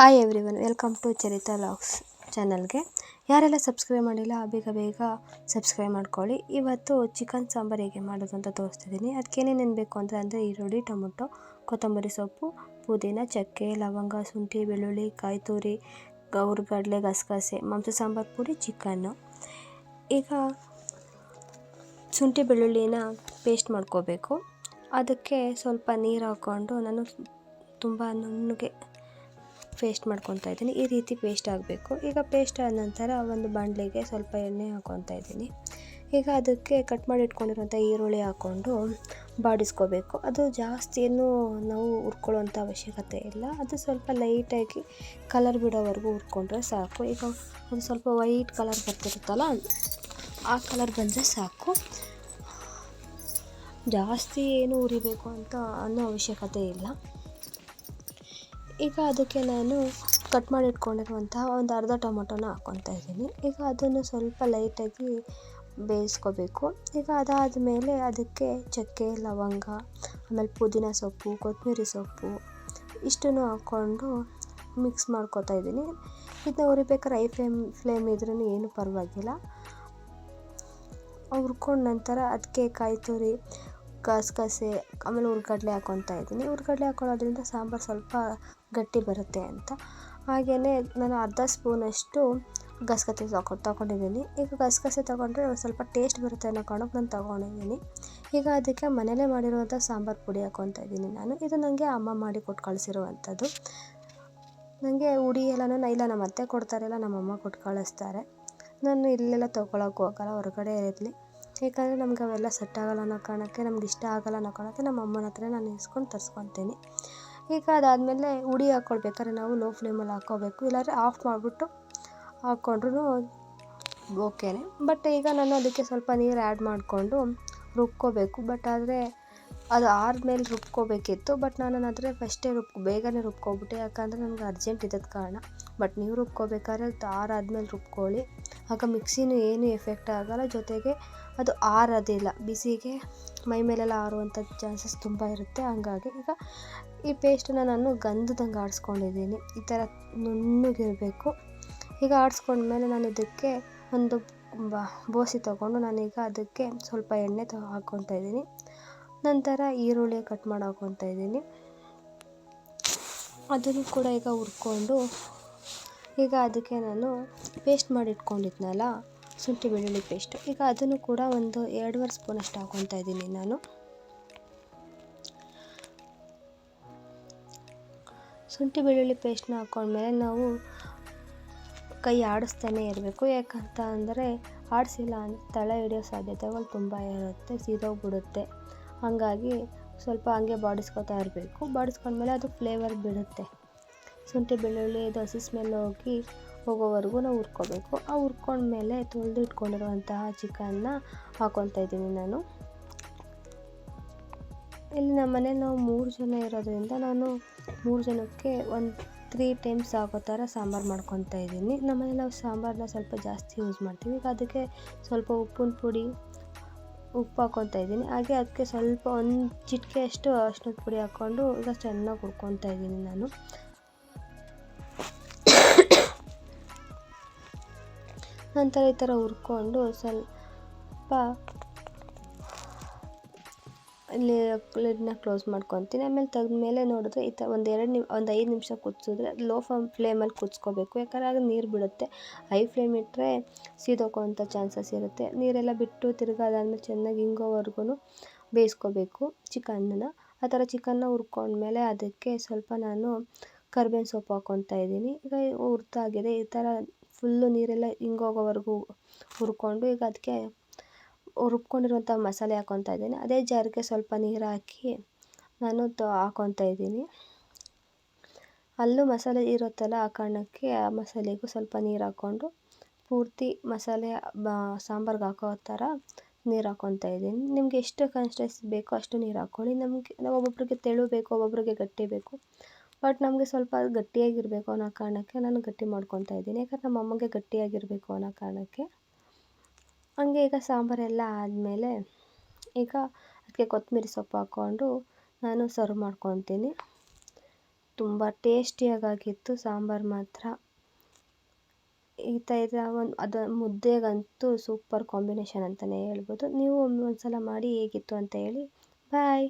Hi everyone welcome to Charitha vlogs ಚಾನಲ್ಗೆ ಯಾರೆಲ್ಲ subscribe ಮಾಡಿಲ್ಲ, ಬೇಗ ಬೇಗ ಸಬ್ಸ್ಕ್ರೈಬ್ ಮಾಡ್ಕೊಳ್ಳಿ. ಇವತ್ತು ಚಿಕನ್ ಸಾಂಬಾರು ಹೇಗೆ ಮಾಡೋದು ಅಂತ ತೋರಿಸ್ತಿದ್ದೀನಿ. ಅದಕ್ಕೆ ಏನೇನು ಬೇಕು ಅಂತ ಅಂದರೆ ಈರುಳ್ಳಿ, ಟೊಮೊಟೊ, ಕೊತ್ತಂಬರಿ ಸೊಪ್ಪು, ಪುದೀನ, ಚಕ್ಕೆ, ಲವಂಗ, ಶುಂಠಿ, ಬೆಳ್ಳುಳ್ಳಿ ಕಾಯಿ ತುರಿ ಗೌರ್ಗಡ್ಲೆ ಗಸಗಸೆ, ಮಾಂಸ ಸಾಂಬಾರು ಪುಡಿ ಚಿಕನ್ನು ಈಗ ಶುಂಠಿ, ಬೆಳ್ಳುಳ್ಳಿನ ಪೇಸ್ಟ್ ಮಾಡ್ಕೋಬೇಕು. ಅದಕ್ಕೆ ಸ್ವಲ್ಪ ನೀರು ಹಾಕ್ಕೊಂಡು ನಾನು ತುಂಬ ನುಣ್ಣಗೆ ಪೇಸ್ಟ್ ಮಾಡ್ಕೊತಾ ಇದ್ದೀನಿ. ಈ ರೀತಿ ಪೇಸ್ಟ್ ಆಗಬೇಕು. ಈಗ ಪೇಸ್ಟ್ ಆದ ನಂತರ ಒಂದು ಬಾಂಡ್ಲಿಗೆ ಸ್ವಲ್ಪ ಎಣ್ಣೆ ಹಾಕ್ಕೊತಾ ಇದ್ದೀನಿ. ಈಗ ಅದಕ್ಕೆ ಕಟ್ ಮಾಡಿ ಇಟ್ಕೊಂಡಿರುವಂಥ ಈರುಳ್ಳಿ ಹಾಕ್ಕೊಂಡು ಬಾಡಿಸ್ಕೋಬೇಕು. ಅದು ಜಾಸ್ತಿ ನಾವು ಹುರ್ಕೊಳ್ಳೋಂಥ ಅವಶ್ಯಕತೆ ಇಲ್ಲ. ಅದು ಸ್ವಲ್ಪ ಲೈಟಾಗಿ ಕಲರ್ ಬಿಡೋವರೆಗೂ ಹುರ್ಕೊಂಡ್ರೆ ಸಾಕು. ಈಗ ಒಂದು ಸ್ವಲ್ಪ ವೈಟ್ ಕಲರ್ ಬರ್ತಿರುತ್ತಲ್ಲ, ಆ ಕಲರ್ ಬಂದರೆ ಸಾಕು. ಜಾಸ್ತಿ ಏನು ಉರಿಬೇಕು ಅಂತ ಅನ್ನೋ ಅವಶ್ಯಕತೆ ಇಲ್ಲ. ಈಗ ಅದಕ್ಕೆ ನಾನು ಕಟ್ ಮಾಡಿ ಇಟ್ಕೊಂಡಿರುವಂತಹ ಒಂದು ಅರ್ಧ ಟೊಮೊಟೊನ ಹಾಕ್ಕೊತಾ ಇದ್ದೀನಿ. ಈಗ ಅದನ್ನು ಸ್ವಲ್ಪ ಲೈಟಾಗಿ ಬೇಯಿಸ್ಕೋಬೇಕು. ಈಗ ಅದಾದ ಮೇಲೆ ಅದಕ್ಕೆ ಚಕ್ಕೆ, ಲವಂಗ, ಆಮೇಲೆ ಪುದೀನ ಸೊಪ್ಪು, ಕೊತ್ತಂಬರಿ ಸೊಪ್ಪು ಇಷ್ಟನ್ನು ಹಾಕ್ಕೊಂಡು ಮಿಕ್ಸ್ ಮಾಡ್ಕೊತಾ ಇದ್ದೀನಿ. ಇದನ್ನ ಹುರಿಬೇಕಾದ್ರೆ ಐ ಫ್ಲೇಮ್ ಫ್ಲೇಮ್ ಇದ್ರೂ ಏನು ಪರವಾಗಿಲ್ಲ. ಹುರ್ಕೊಂಡ ನಂತರ ಅದಕ್ಕೆ ಕಾಯಿ ತುರಿ ಗಸಗಸೆ, ಆಮೇಲೆ ಹುರ್ಗಡ್ಲೆ ಹಾಕ್ಕೊತಾ ಇದ್ದೀನಿ. ಹುರ್ಗಡ್ಲೆ ಹಾಕ್ಕೊಳ್ಳೋದ್ರಿಂದ ಸಾಂಬಾರು ಸ್ವಲ್ಪ ಗಟ್ಟಿ ಬರುತ್ತೆ ಅಂತ. ಹಾಗೆಯೇ ನಾನು ಅರ್ಧ ಸ್ಪೂನಷ್ಟು ಗಸಗಸೆ ತಗೊ ತಗೊಂಡಿದ್ದೀನಿ ಈಗ ಗಸಗಸೆ ತಗೊಂಡ್ರೆ ಸ್ವಲ್ಪ ಟೇಸ್ಟ್ ಬರುತ್ತೆ ಅನ್ನೋ ಕಾರಣಕ್ಕೆ ನಾನು ತಗೊಂಡಿದ್ದೀನಿ. ಈಗ ಅದಕ್ಕೆ ಮನೇಲೇ ಮಾಡಿರುವಂಥ ಸಾಂಬಾರು ಪುಡಿ ಹಾಕ್ಕೊತ ಇದ್ದೀನಿ ನಾನು. ಇದು ನನಗೆ ಅಮ್ಮ ಮಾಡಿ ಕೊಟ್ಟು ಕಳಿಸಿರುವಂಥದ್ದು. ನನಗೆ ಹುಡಿ ಎಲ್ಲನೂ ಇಲ್ಲ ನಮ್ಮ ಅತ್ತೆ ಕೊಡ್ತಾರಲ್ಲ ನಮ್ಮಮ್ಮ ಕೊಟ್ಟು ಕಳಿಸ್ತಾರೆ. ನಾನು ಇಲ್ಲೆಲ್ಲ ತೊಗೊಳಕ್ಕೆ ಹೋಗಲ್ಲ, ಹೊರಗಡೆ ಇರಲಿ. ಏಕೆಂದರೆ ನಮ್ಗೆ ಅವೆಲ್ಲ ಸೆಟ್ ಆಗಲ್ಲ ಅನ್ನೋ ಕಾರಣಕ್ಕೆ ನಮ್ಗೆ ಇಷ್ಟ ಆಗಲ್ಲ ಅನ್ನೋ ಕಾರಣಕ್ಕೆ ನಮ್ಮ ಅಮ್ಮನ ಹತ್ರ ನಾನು ಇಸ್ಕೊಂಡು ತರ್ಸ್ಕೊತೀನಿ. ಈಗ ಅದಾದಮೇಲೆ ಉಡಿ ಹಾಕ್ಕೊಳ್ಬೇಕಾದ್ರೆ ನಾವು ಲೋ ಫ್ಲೇಮಲ್ಲಿ ಹಾಕ್ಕೋಬೇಕು. ಇಲ್ಲಾಂದರೆ ಆಫ್ ಮಾಡಿಬಿಟ್ಟು ಹಾಕ್ಕೊಂಡ್ರೂ ಓಕೆನೇ ಬಟ್ ಈಗ ನಾನು ಅದಕ್ಕೆ ಸ್ವಲ್ಪ ನೀರು ಆ್ಯಡ್ ಮಾಡಿಕೊಂಡು ರುಬ್ಕೋಬೇಕು. ಬಟ್ ಆದರೆ ಅದು ಆದ್ಮೇಲೆ ರುಬ್ಕೋಬೇಕಿತ್ತು. ಬಟ್ ನಾನು ಆದರೆ ಫಸ್ಟೇ ರುಬ್ ಬೇಗನೆ ರುಬ್ಕೊಬಿಟ್ಟೆ ಯಾಕಂದರೆ ನನಗೆ ಅರ್ಜೆಂಟ್ ಇದ್ದದ ಕಾರಣ. ಬಟ್ ನೀವು ರುಬ್ಕೋಬೇಕಾದ್ರೆ ಆರಾದ್ಮೇಲೆ ರುಬ್ಕೊಳ್ಳಿ. ಆಗ ಮಿಕ್ಸಿನೂ ಏನು ಎಫೆಕ್ಟ್ ಆಗೋಲ್ಲ. ಜೊತೆಗೆ ಅದು ಆರೋದಿಲ್ಲ. ಬಿಸಿಗೆ ಮೈ ಮೇಲೆಲ್ಲ ಆರುವಂಥ ಚಾನ್ಸಸ್ ತುಂಬ ಇರುತ್ತೆ. ಹಂಗಾಗಿ ಈಗ ಈ ಪೇಸ್ಟನ್ನ ನಾನು ಗಂಧದಂಗೆ ಆಡಿಸ್ಕೊಂಡಿದ್ದೀನಿ. ಈ ಥರ ನುಣ್ಣಗಿರಬೇಕು. ಈಗ ಆಡಿಸ್ಕೊಂಡ್ಮೇಲೆ ನಾನು ಇದಕ್ಕೆ ಒಂದು ಬೋಸಿ ತೊಗೊಂಡು ನಾನೀಗ ಅದಕ್ಕೆ ಸ್ವಲ್ಪ ಎಣ್ಣೆ ತ ಹಾಕ್ಕೊತಾ ಇದ್ದೀನಿ. ನಂತರ ಈರುಳ್ಳಿ ಕಟ್ ಮಾಡಿ ಹಾಕ್ಕೊತಾ ಇದ್ದೀನಿ. ಅದನ್ನು ಕೂಡ ಈಗ ಹುರ್ಕೊಂಡು ಈಗ ಅದಕ್ಕೆ ನಾನು ಪೇಸ್ಟ್ ಮಾಡಿ ಇಟ್ಕೊಂಡಿದ್ನಲ್ಲ ಶುಂಠಿ ಬೆಳ್ಳುಳ್ಳಿ ಪೇಸ್ಟ್ ಈಗ ಅದನ್ನು ಕೂಡ ಒಂದು ಎರಡೂವರೆ ಸ್ಪೂನಷ್ಟು ಹಾಕ್ಕೊತಾ ಇದ್ದೀನಿ ನಾನು. ಶುಂಠಿ ಬೆಳ್ಳುಳ್ಳಿ ಪೇಸ್ಟ್ನ ಹಾಕೊಂಡ್ಮೇಲೆ ನಾವು ಕೈ ಆಡಿಸ್ತಾನೆ ಇರಬೇಕು. ಯಾಕಂತ ಅಂದರೆ ಆಡಿಸಿಲ್ಲ ಅಂದರೆ ತಳ ಹಿಡಿಯೋ ಸಾಧ್ಯತೆಗಳು ತುಂಬ ಇರುತ್ತೆ, ಸೀದೋಗ್ಬಿಡುತ್ತೆ. ಹಾಗಾಗಿ ಸ್ವಲ್ಪ ಹಂಗೆ ಬಾಡಿಸ್ಕೊತಾ ಇರಬೇಕು. ಬಾಡಿಸ್ಕೊಂಡ್ಮೇಲೆ ಅದು ಫ್ಲೇವರ್ ಬಿಡುತ್ತೆ ಶುಂಠಿ ಬೆಳ್ಳುಳ್ಳಿ ಇದು ಹಸಿ ಸ್ಮೆಲ್ ಹೋಗಿ ಹೋಗೋವರೆಗೂ ನಾವು ಹುರ್ಕೋಬೇಕು. ಆ ಹುರ್ಕೊಂಡ್ಮೇಲೆ ತೊಳೆದು ಇಟ್ಕೊಂಡಿರುವಂತಹ ಚಿಕನ್ನ ಹಾಕ್ಕೊತಾ ಇದ್ದೀನಿ ನಾನು. ಇಲ್ಲಿ ನಮ್ಮ ಮನೇಲಿ ನಾವು ಮೂರು ಜನ ಇರೋದ್ರಿಂದ ನಾನು ಮೂರು ಜನಕ್ಕೆ ಒಂದು ತ್ರೀ ಟೈಮ್ಸ್ ಆಗೋ ಥರ ಸಾಂಬಾರು ಮಾಡ್ಕೊತಾ ಇದ್ದೀನಿ. ನಮ್ಮನೇಲಿ ನಾವು ಸಾಂಬಾರನ್ನ ಸ್ವಲ್ಪ ಜಾಸ್ತಿ ಯೂಸ್ ಮಾಡ್ತೀವಿ. ಈಗ ಅದಕ್ಕೆ ಸ್ವಲ್ಪ ಉಪ್ಪಿನ ಪುಡಿ, ಉಪ್ಪು ಹಾಕ್ಕೊತಾ ಇದ್ದೀನಿ. ಹಾಗೆ ಅದಕ್ಕೆ ಸ್ವಲ್ಪ ಒಂದು ಚಿಟಿಕೆಯಷ್ಟು ಅಷ್ಟು ಪುಡಿ ಹಾಕ್ಕೊಂಡು ಈಗ ಚೆನ್ನಾಗಿ ಹುರ್ಕೊತಾ ಇದ್ದೀನಿ ನಾನು. ನಂತರ ಈ ಥರ ಹುರ್ಕೊಂಡು ಸ್ವಲ್ಪ ಇಲ್ಲಿ ಲಿಡ್ನ ಕ್ಲೋಸ್ ಮಾಡ್ಕೊತೀನಿ. ಆಮೇಲೆ ತೆಗೆದ್ಮೇಲೆ ನೋಡಿದ್ರೆ ಈ ಥರ ಒಂದು ಎರಡು ನಿಮ್, ಒಂದು ಐದು ನಿಮಿಷ ಕುದಿಸಿದ್ರೆ ಲೋ ಫಮ್ ಫ್ಲೇಮಲ್ಲಿ ಕುದಿಸ್ಕೋಬೇಕು. ಯಾಕಂದರೆ ಆಗ ನೀರು ಬಿಡುತ್ತೆ. ಹೈ ಫ್ಲೇಮ್ ಇಟ್ಟರೆ ಸೀದೋಕೋವಂಥ ಚಾನ್ಸಸ್ ಇರುತ್ತೆ. ನೀರೆಲ್ಲ ಬಿಟ್ಟು ತಿರ್ಗಿ ಅದಾದಮೇಲೆ ಚೆನ್ನಾಗಿ ಹಿಂಗೋವರೆಗೂ ಬೇಯಿಸ್ಕೋಬೇಕು ಚಿಕನ್ನ ಆ ಥರ ಚಿಕನ್ನ ಹುರ್ಕೊಂಡ್ಮೇಲೆ ಅದಕ್ಕೆ ಸ್ವಲ್ಪ ನಾನು ಕರ್ಬೇವಿನ ಸೊಪ್ಪು ಹಾಕ್ಕೊತಾ ಇದ್ದೀನಿ. ಈಗ ಹುರ್ತಾಗಿದೆ. ಈ ಥರ ಫುಲ್ಲು ನೀರೆಲ್ಲ ಇಂಗೋಗೋವರೆಗೂ ಹುರ್ಕೊಂಡು ಈಗ ಅದಕ್ಕೆ ರುಬ್ಕೊಂಡಿರುವಂಥ ಮಸಾಲೆ ಹಾಕ್ಕೊತಾ ಇದ್ದೀನಿ. ಅದೇ ಜಾರಿಗೆ ಸ್ವಲ್ಪ ನೀರು ಹಾಕಿ ನಾನು ತ ಹಾಕ್ಕೊತಾ ಇದ್ದೀನಿ. ಅಲ್ಲೂ ಮಸಾಲೆ ಇರುತ್ತಲ್ಲ ಆ ಕಾರಣಕ್ಕೆ ಆ ಮಸಾಲೆಗೂ ಸ್ವಲ್ಪ ನೀರು ಹಾಕ್ಕೊಂಡು ಪೂರ್ತಿ ಮಸಾಲೆ, ಬ, ಸಾಂಬಾರ್ಗೆ ಹಾಕೋ ಥರ ನೀರು ಹಾಕ್ಕೊತಾ ಇದ್ದೀನಿ. ನಿಮಗೆ ಎಷ್ಟು ಕನ್ಸಿಸ್ಟೆನ್ಸಿ ಬೇಕೋ ಅಷ್ಟು ನೀರು ಹಾಕ್ಕೊಳ್ಳಿ. ನಮಗೆ ಒಬ್ಬೊಬ್ರಿಗೆ ತೆಳು ಬೇಕು ಒಬ್ಬೊಬ್ಬರಿಗೆ ಗಟ್ಟಿ ಬೇಕು. ಬಟ್ ನಮಗೆ ಸ್ವಲ್ಪ ಗಟ್ಟಿಯಾಗಿರಬೇಕು ಅನ್ನೋ ಕಾರಣಕ್ಕೆ ನಾನು ಗಟ್ಟಿ ಮಾಡ್ಕೊತಾ ಇದ್ದೀನಿ. ಯಾಕಂದ್ರೆ ನಮ್ಮ ಅಮ್ಮಗೆ ಗಟ್ಟಿಯಾಗಿರಬೇಕು ಅನ್ನೋ ಕಾರಣಕ್ಕೆ. ಹಂಗೆ ಈಗ ಸಾಂಬಾರೆಲ್ಲ ಆದಮೇಲೆ ಈಗ ಅದಕ್ಕೆ ಕೊತ್ತಂಬರಿ ಸೊಪ್ಪು ಹಾಕ್ಕೊಂಡು ನಾನು ಸರ್ವ್ ಮಾಡ್ಕೊತೀನಿ ತುಂಬ ಟೇಸ್ಟಿಯಾಗಿತ್ತು ಸಾಂಬಾರು ಮಾತ್ರ. ಈ ಥರ ಒಂದು ಅದು ಮುದ್ದೆಗಂತೂ ಸೂಪರ್ ಕಾಂಬಿನೇಷನ್ ಅಂತಲೇ ಹೇಳ್ಬೋದು. ನೀವು ಒಂದು ಸಲ ಮಾಡಿ ಹೇಗಿತ್ತು ಅಂತ ಹೇಳಿ. ಬಾಯ್.